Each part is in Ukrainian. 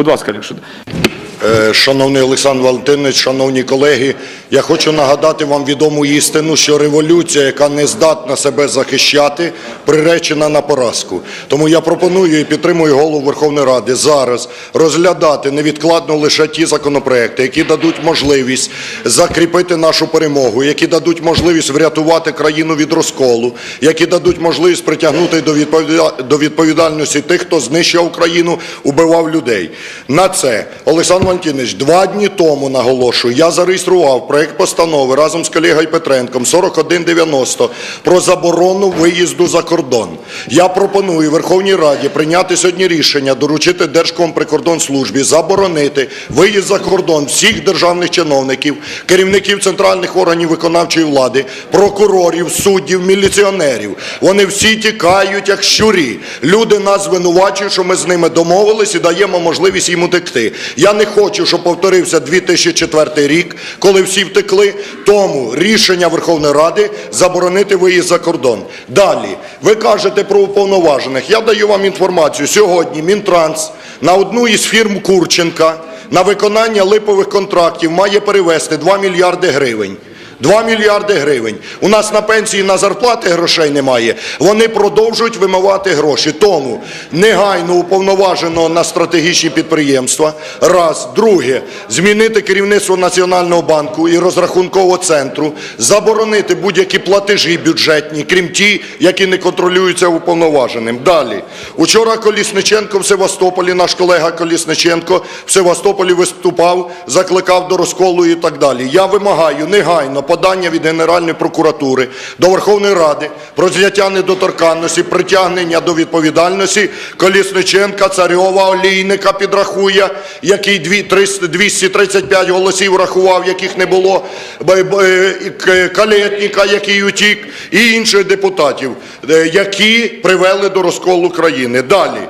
Будь ласка, Олег Е, Шановний Олександр Валентинович, шановні колеги, я хочу нагадати вам відому істину, що революція, яка не здатна себе захищати, приречена на поразку. Тому я пропоную і підтримую голову Верховної Ради зараз розглядати невідкладно лише ті законопроекти, які дадуть можливість закріпити нашу перемогу, які дадуть можливість врятувати країну від розколу, які дадуть можливість притягнути до відповіда- до відповідальності тих, хто знищив Україну, убивав людей. На це Олександр Валентинович, два дні тому наголошую, я зареєстрував проект постанови разом з колегою Петренком 4190 про заборону виїзду за кордон. Я пропоную Верховній Раді прийняти сьогодні рішення, доручити Держкомприкордонслужбі заборонити виїзд за кордон всіх державних чиновників, керівників центральних органів виконавчої влади, прокурорів, суддів, міліціонерів. Вони всі тікають як щурі. Люди нас звинувачують, що ми з ними домовились і даємо можливість їм утекти. Я не хочу, щоб повторився 2004 рік, коли всі втекли. Тому рішення Верховної Ради заборонити виїзд за кордон. Далі, ви кажете про уповноважених. Я даю вам інформацію. Сьогодні Мінтранс на одну із фірм Курченка на виконання липових контрактів має перевести 2 мільярди гривень. 2 мільярди гривень. У нас на пенсії, на зарплати грошей немає. Вони продовжують вимивати гроші. Тому негайно уповноважено на стратегічні підприємства. Раз. Друге, змінити керівництво Національного банку і розрахункового центру, заборонити будь-які платежі бюджетні, крім ті, які не контролюються уповноваженим. Далі. Учора Колісниченко в Севастополі, наш колега Колісниченко в Севастополі виступав, закликав до розколу і так далі. Я вимагаю негайно подання від Генеральної прокуратури до Верховної Ради про зняття недоторканності, притягнення до відповідальності Колісниченка, Царьова, Олійника підрахує, який дві- 300 235 голосів рахував, яких не було, Б- Б- і К- Калєтніка, який утік, і інших депутатів, е, які привели до розколу країни. Далі.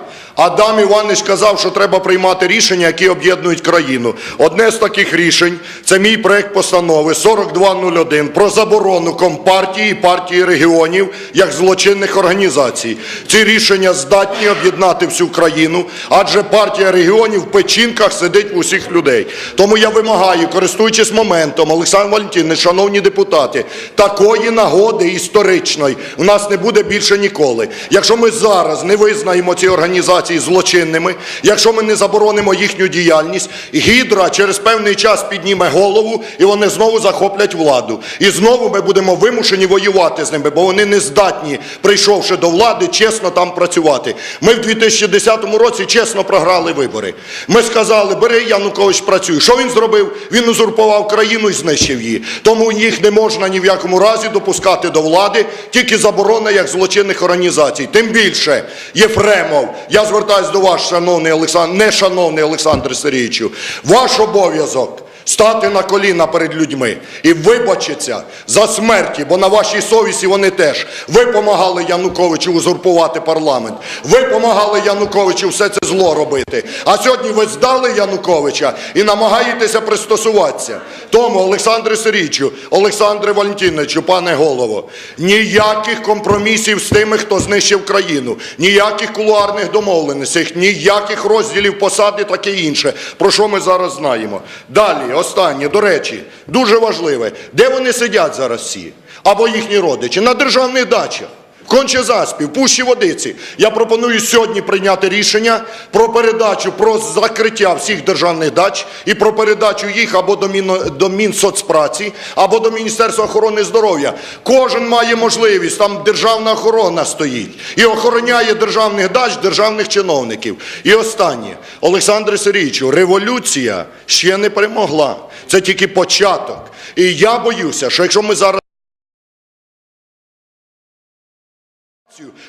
Адам Іванович казав, що треба приймати рішення, які об'єднують країну. Одне з таких рішень – це мій проект постанови 4201 про заборону Компартії і партії регіонів як злочинних організацій. Ці рішення здатні об'єднати всю країну, адже партія регіонів в печінках сидить в усіх людей. Тому я вимагаю, користуючись моментом, Олександр Валентинович, шановні депутати, такої нагоди історичної у нас не буде більше ніколи. Якщо ми зараз не визнаємо ці організації злочинними, якщо ми не заборонимо їхню діяльність, гідра через певний час підніме голову і вони знову захоплять владу. І знову ми будемо вимушені воювати з ними, бо вони не здатні, прийшовши до влади, чесно там працювати. Ми в 2010 році чесно програли вибори. Ми сказали, бери Янукович працюй. Що він зробив? Він узурпував країну і знищив її. Тому їх не можна ні в якому разі допускати до влади, тільки заборона як злочинних організацій. Тим більше, Єфремов, я звертаюся до вас, шановний Олександр, не шановний Олександр Сергійовичу, ваш обов'язок стати на коліна перед людьми і вибачитися за смерті, бо на вашій совісті вони теж. Ви помагали Януковичу узурпувати парламент. Ви помагали Януковичу все це зло робити. А сьогодні ви здали Януковича і намагаєтеся пристосуватися. Тому, Олександре Сергійовичу, Олександре Валентиновичу, пане голово, ніяких компромісів з тими, хто знищив країну, ніяких кулуарних домовленостей, ніяких розділів посади, таке інше. Про що ми зараз знаємо. Далі, останнє, до речі, дуже важливе. Де вони сидять зараз всі? Або їхні родичі? На державних дачах. Конче заспів, пущі водиці. Я пропоную сьогодні прийняти рішення про передачу, про закриття всіх державних дач і про передачу їх або до, Міно, до Мінсоцпраці, або до Міністерства охорони здоров'я. Кожен має можливість, там державна охорона стоїть і охороняє державних дач, державних чиновників. І останнє, Олександре Сергійовичу, революція ще не перемогла. Це тільки початок. І я боюся, що якщо ми зараз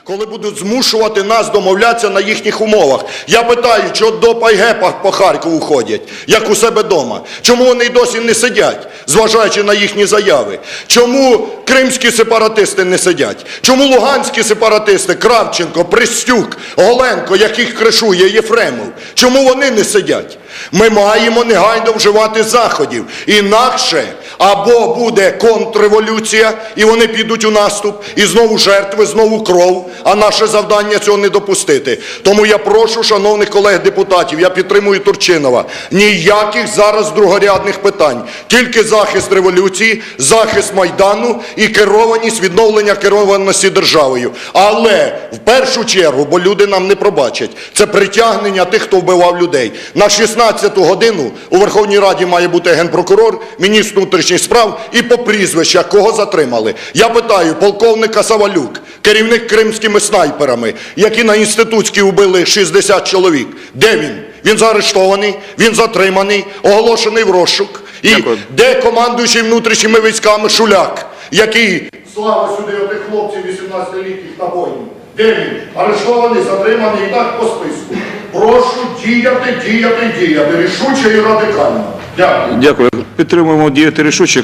коли будуть змушувати нас домовлятися на їхніх умовах. Я питаю, що до Пайге по- Харкову ходять, як у себе вдома. Чому вони досі не сидять, зважаючи на їхні заяви? Чому кримські сепаратисти не сидять? Чому луганські сепаратисти, Кравченко, Пристюк, Голенко, яких кришує Єфремов? Чому вони не сидять? Ми маємо негайно вживати заходів. Інакше Або буде контрреволюція, і вони підуть у наступ, і знову жертви, знову кров. А наше завдання цього не допустити. Тому я прошу, шановних колег депутатів, я підтримую Турчинова. Ніяких зараз другорядних питань, тільки захист революції, захист майдану і керованість відновлення керованості державою. Але в першу чергу, бо люди нам не пробачать, це притягнення тих, хто вбивав людей. На 16-ту годину у Верховній Раді має бути генпрокурор, міністр внутрішніх справ і по прізвищах, кого затримали. Я питаю полковника Савалюк, керівник кримськими снайперами, які на інститутській убили 60 чоловік. Де він? Він заарештований, він затриманий, оголошений в розшук. І Дякую. де командуючий внутрішніми військами Шуляк, який слава сюди отих хлопців 18-літніх на війну. Де він? Арештований, затриманий і так по списку. Прошу діяти, діяти, діяти. Рішуче і радикально. Дякую. Дякую. Підтримуємо діяти рішуче.